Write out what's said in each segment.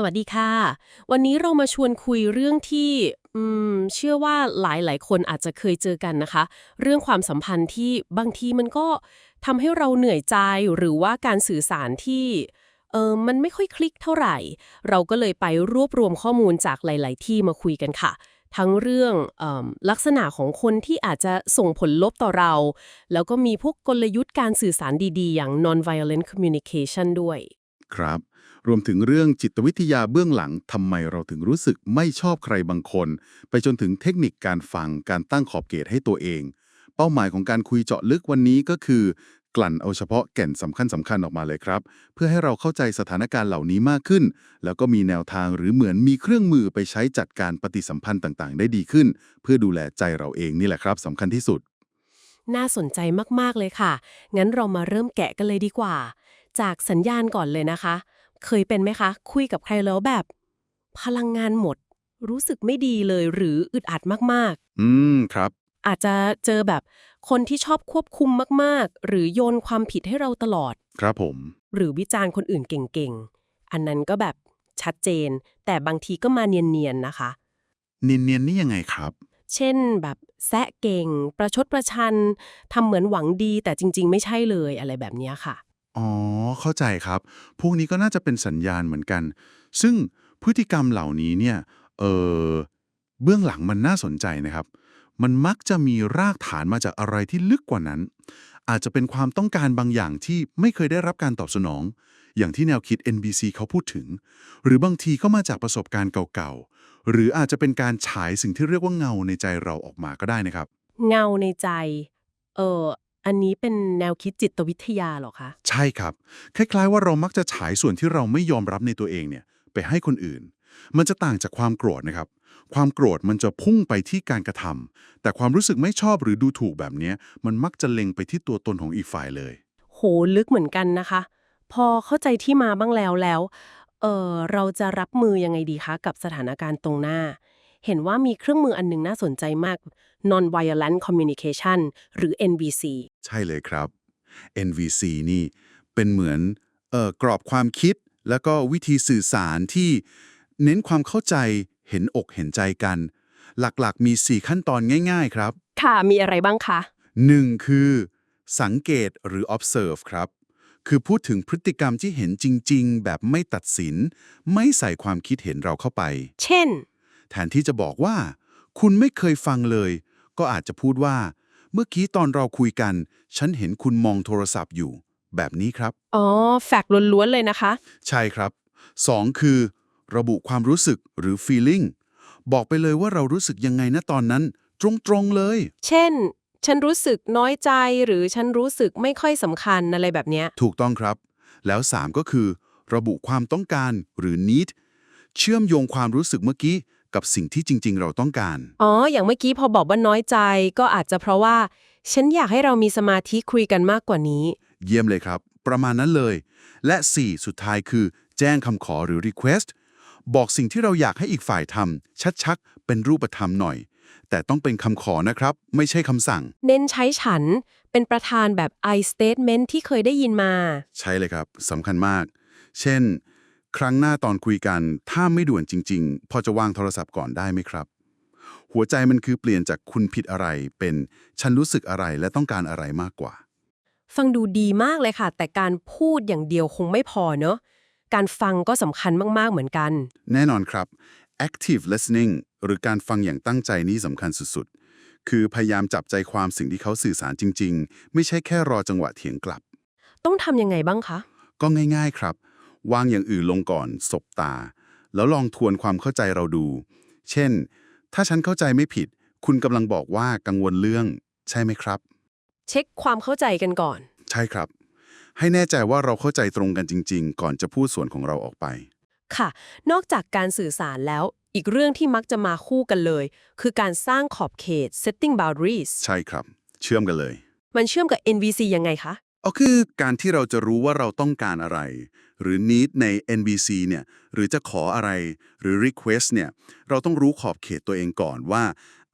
สวัสดีค่ะ วันนี้เรามาชวนคุยเรื่องที่อืมเชื่อว่าหลายๆ คนอาจจะเคยเจอกันนะคะ เรื่องความสัมพันธ์ที่บางทีมันก็ทำให้เราเหนื่อยใจหรือว่าการสื่อสารที่เออมันไม่ค่อยคลิกเท่าไหร่ เราก็เลยไปรวบรวมข้อมูลจากหลาย ๆ ที่มาคุยกันค่ะ ทั้งเรื่องอลักษณะของคนที่อาจจะส่งผลลบต่อเรา แล้วก็มีพวกกลยุทธ์การสื่อสารดี ๆ อย่าง non-violent communication ด้วย ครับ รวมถึงเรื่องจิตวิทยาเบื้องหลังทำไมเราถึงรู้สึกไม่ชอบใครบางคน ไปจนถึงเทคนิคการฟังการตั้งขอบเขตให้ตัวเอง เป้าหมายของการคุยเจาะลึกวันนี้ก็คือ กลั่นเอาเฉพาะแก่นสำคัญสำคัญออกมาเลยครับ เพื่อให้เราเข้าใจสถานการณ์เหล่านี้มากขึ้น แล้วก็มีแนวทางหรือเหมือนมีเครื่องมือไปใช้จัดการปฏิสัมพันธ์ต่างๆ ได้ดีขึ้น เพื่อดูแลใจเราเองนี่แหละครับสำคัญที่สุดน่าสนใจมาก ๆ เลยค่ะ งั้นเรามาเริ่มแกะกันเลยดีกว่า จากสัญญาณก่อนเลยนะคะ เคยเป็นไหมคะ คุยกับใครแล้วแบบ พลังงานหมด รู้สึกไม่ดีเลยหรืออึดอัดมากอืมครับๆอาจจะเจอแบบคนที่ชอบควบคุมมากๆ หรือโยนความผิดให้เราตลอด ครับผม หรือวิจารณ์คนอื่นเก่งๆ อันนั้นก็แบบชัดเจน แต่บางทีก็มาเนียนๆนะคะ เนียนๆนี่ยังไงครับ เช่นแบบแซะเก่ง ประชดประชันทำเหมือนหวังดีแต่จริง ๆ ไม่ใช่เลยอะไรแบบเนี้ยค่ะ อ๋อ เข้าใจครับ พวกนี้ก็น่าจะเป็นสัญญาณเหมือนกัน ซึ่งพฤติกรรมเหล่านี้เนี่ย เออเบื้องหลังมันน่าสนใจนะครับ มันมักจะมีรากฐานมาจากอะไรที่ลึกกว่านั้น อาจจะเป็นความต้องการบางอย่างที่ไม่เคยได้รับการตอบสนอง อย่างที่แนวคิด NBC เขาพูดถึง หรือบางทีก็มาจากประสบการณ์เก่าๆ หรืออาจจะเป็นการฉายสิ่งที่เรียกว่าเงาในใจเราออกมาก็ได้นะครับ เงาในใจ เออ อันนี้เป็นแนวคิดจิตวิทยาเหรอคะ ใช่ครับ คล้ายๆว่าเรามักจะฉายส่วนที่เราไม่ยอมรับในตัวเองเนี่ยไปให้คนอื่น มันจะต่างจากความโกรธนะครับ ความโกรธมันจะพุ่งไปที่การกระทำแต่ความรู้สึกไม่ชอบหรือดูถูกแบบเนี้ยมันมักจะเล็งไปที่ตัวตนของอีกฝ่ายเลย โหลึกเหมือนกันนะคะ พอเข้าใจที่มาบ้างแล้วแล้ว เออเราจะรับมือยังไงดีคะกับสถานการณ์ตรงหน้า เห็นว่ามีเครื่องมืออันหนึงน่าสนใจมาก non-violent communication หรือ NVC ใช่เลยครับ NVC นี่เป็นเหมือนเอ่อกรอบความคิด แล้วก็วิธีสื่อสารที่เน้นความเข้าใจเห็นอกเห็นใจกัน หลักๆ มี 4 ขั้นตอนง่าย ๆ ครับ ค่ะ มีอะไรบ้างคะ 1. คือ สังเกตหรือ observe ครับ คือพูดถึงพฤติกรรมที่เห็นจริง ๆ แบบไม่ตัดสิน ไม่ใส่ความคิดเห็นเราเข้าไป เช่น แทนที่จะบอกว่า คุณไม่เคยฟังเลย ก็อาจจะพูดว่า เมื่อกี้ตอนเราคุยกัน ฉันเห็นคุณมองโทรศัพท์อยู่ แบบนี้ครับ อ๋อ แฟกต์ล้วนๆเลยนะคะ ใช่ครับ 2. คือ ระบุความรู้สึกหรือ feeling บอกไปเลยว่าเรารู้สึกยังไงนะตอนนั้น ตรงๆเลย เช่น ฉันรู้สึกน้อยใจหรือฉันรู้สึกไม่ค่อยสำคัญอะไรแบบเนี้ย ถูกต้องครับ แล้ว 3 ก็คือ ระบุความต้องการหรือ need เชื่อมโยงความรู้สึกเมื่อกี้ กับสิ่งที่จริง ๆ เราต้องการ อ๋อ อย่างเมื่อกี้พอบอกว่าน้อยใจ ก็อาจจะเพราะว่า ฉันอยากให้เรามีสมาธิคุยกันมากกว่านี้ เยี่ยมเลยครับ ประมาณนั้นเลย และ 4 สุดท้ายคือ แจ้งคำขอหรือ request บอกสิ่งที่เราอยากให้อีกฝ่ายทำชัดๆ เป็นรูปธรรมหน่อย แต่ต้องเป็นคำขอนะครับ ไม่ใช่คำสั่ง เน้นใช้ฉัน เป็นประธานแบบ I statement ที่เคยได้ยินมา ใช่เลยครับสำคัญมาก เช่น ครั้งหน้าตอนคุยกัน ถ้าไม่ด่วนจริง ๆ พอจะวางโทรศัพท์ก่อนได้ไหมครับ หัวใจมันคือเปลี่ยนจากคุณผิดอะไรเป็นฉันรู้สึกอะไรและต้องการอะไรมากกว่า ฟังดูดีมากเลยค่ะ แต่การพูดอย่างเดียวคงไม่พอเนอะการฟังก็สำคัญมากๆเหมือนกัน แน่นอนครับ active listening หรือการฟังอย่างตั้งใจนี่สำคัญสุดๆ คือพยายามจับใจความสิ่งที่เขาสื่อสารจริง ๆ ไม่ใช่แค่รอจังหวะเถียงกลับ ต้องทำยังไงบ้างคะ ก็ง่าย ๆ ครับ วางอย่างอื่นลงก่อน สบตา แล้วลองทวนความเข้าใจเราดู เช่น ถ้าฉันเข้าใจไม่ผิด คุณกำลังบอกว่ากังวลเรื่อง ใช่ไหมครับ เช็คความเข้าใจกันก่อน ใช่ครับ ให้แน่ใจว่าเราเข้าใจตรงกันจริง ๆ ก่อนจะพูดส่วนของเราออกไป ค่ะ นอกจากการสื่อสารแล้ว อีกเรื่องที่มักจะมาคู่กันเลย คือการสร้างขอบเขต setting boundaries ใช่ครับ เชื่อมกันเลย มันเชื่อมกับ NVC ยังไงคะ เอาคือการที่เราจะรู้ว่าเราต้องการอะไร หรือ need ใน NBC เนี่ยหรือจะขออะไรหรือ request เนี่ยเราต้องรู้ขอบเขตตัวเองก่อนว่า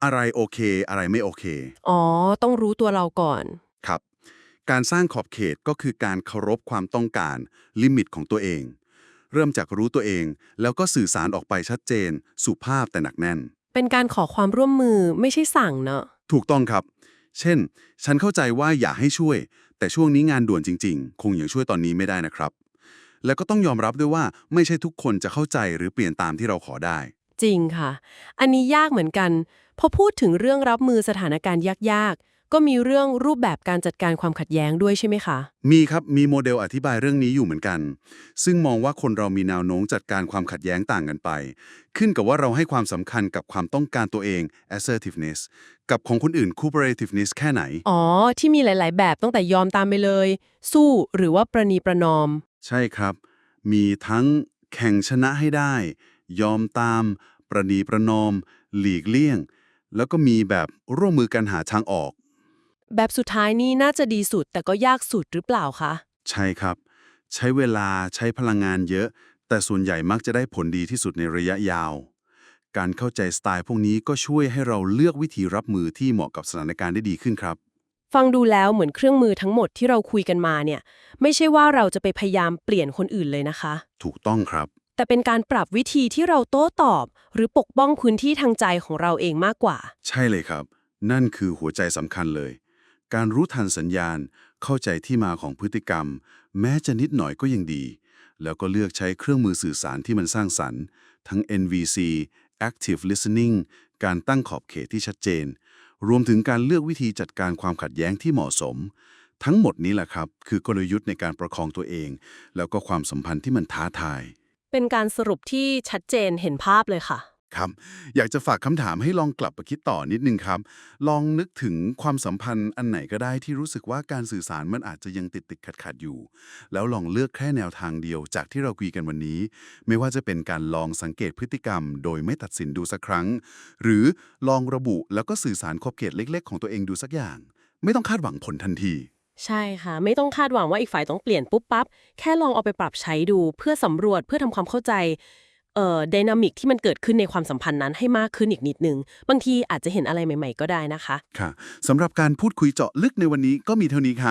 อะไรโอเค อะไรไม่โอเค อ๋อ ต้องรู้ตัวเราก่อน ครับ การสร้างขอบเขตก็คือการเคารพความต้องการลิมิตของตัวเอง เริ่มจากรู้ตัวเอง แล้วก็สื่อสารออกไปชัดเจน สุภาพแต่หนักแน่น เป็นการขอความร่วมมือไม่ใช่สั่งเนอะถูกต้องครับ เช่น ฉันเข้าใจว่าอยากให้ช่วย แต่ช่วงนี้งานด่วนจริง ๆ คงยังช่วยตอนนี้ไม่ได้นะครับ แล้วก็ต้องยอมรับด้วยว่าไม่ใช่ทุกคนจะเข้าใจหรือเปลี่ยนตามที่เราขอได้ จริงค่ะ อันนี้ยากเหมือนกัน พอพูดถึงเรื่องรับมือสถานการณ์ยากๆ ก็มีเรื่องรูปแบบการจัดการความขัดแย้งด้วยใช่ไหมคะ มีครับ มีโมเดลอธิบายเรื่องนี้อยู่เหมือนกัน ซึ่งมองว่าคนเรามีแนวโน้มจัดการความขัดแย้งต่างกันไป ขึ้นกับว่าเราให้ความสำคัญกับความต้องการตัวเอง assertiveness กับของคนอื่น cooperativeness แค่ไหน อ๋อ ที่มีหลาย ๆ แบบตั้งแต่ยอมตามไปเลย สู้หรือว่าประนีประนอม ใช่ครับ มีทั้งแข่งชนะให้ได้ ยอมตาม ประนีประนอม หลีกเลี่ยง แล้วก็มีแบบร่วมมือกันหาทางออก แบบสุดท้ายนี่น่าจะดีสุดแต่ก็ยากสุดหรือเปล่าคะ ใช่ครับ ใช้เวลาใช้พลังงานเยอะ แต่ส่วนใหญ่มักจะได้ผลดีที่สุดในระยะยาว การเข้าใจสไตล์พวกนี้ก็ช่วยให้เราเลือกวิธีรับมือที่เหมาะกับสถานการณ์ได้ดีขึ้นครับฟังดูแล้วเหมือนเครื่องมือทั้งหมดที่เราคุยกันมาเนี่ย ไม่ใช่ว่าเราจะไปพยายามเปลี่ยนคนอื่นเลยนะคะ ถูกต้องครับ แต่เป็นการปรับวิธีที่เราโต้ตอบ หรือปกป้องพื้นที่ทางใจของเราเองมากกว่า ใช่เลยครับ นั่นคือหัวใจสำคัญเลย การรู้ทันสัญญาณ เข้าใจที่มาของพฤติกรรม แม้จะนิดหน่อยก็ยังดี แล้วก็เลือกใช้เครื่องมือสื่อสารที่มันสร้างสรรค์ ทั้ง NVC Active Listening การตั้งขอบเขตที่ชัดเจน รวมถึงการเลือกวิธีจัดการความขัดแย้งที่เหมาะสม ทั้งหมดนี้แหละครับ คือกลยุทธ์ในการประคองตัวเอง แล้วก็ความสัมพันธ์ที่มันท้าทาย เป็นการสรุปที่ชัดเจนเห็นภาพเลยค่ะ ครับ อยากจะฝากคำถามให้ลองกลับมาคิดต่อนิดนึงครับ ลองนึกถึงความสัมพันธ์อันไหนก็ได้ที่รู้สึกว่าการสื่อสารมันอาจจะยังติดติดขัดขัดอยู่ แล้วลองเลือกแค่แนวทางเดียวจากที่เราคุยกันวันนี้ ไม่ว่าจะเป็นการลองสังเกตพฤติกรรม โดยไม่ตัดสินดูสักครั้ง หรือลองระบุแล้วก็สื่อสารขอบเขตเล็ก ๆ ของตัวเองดูสักอย่าง ไม่ต้องคาดหวังผลทันที ใช่ค่ะ ไม่ต้องคาดหวังว่าอีกฝ่ายต้องเปลี่ยนปุ๊บปั๊บแค่ลองเอาไปปรับใช้ดูเพื่อสำรวจเพื่อทำความเข้าใจ เอ่อดินามิกที่มันเกิดขึ้นในความสัมพันธ์นั้นให้มากขึ้นอีกนิดนึง บางทีอาจจะเห็นอะไรใหม่ ๆ ก็ได้นะคะ ค่ะสำหรับการพูดคุยเจาะลึกในวันนี้ก็มีเท่านี้ค่ะ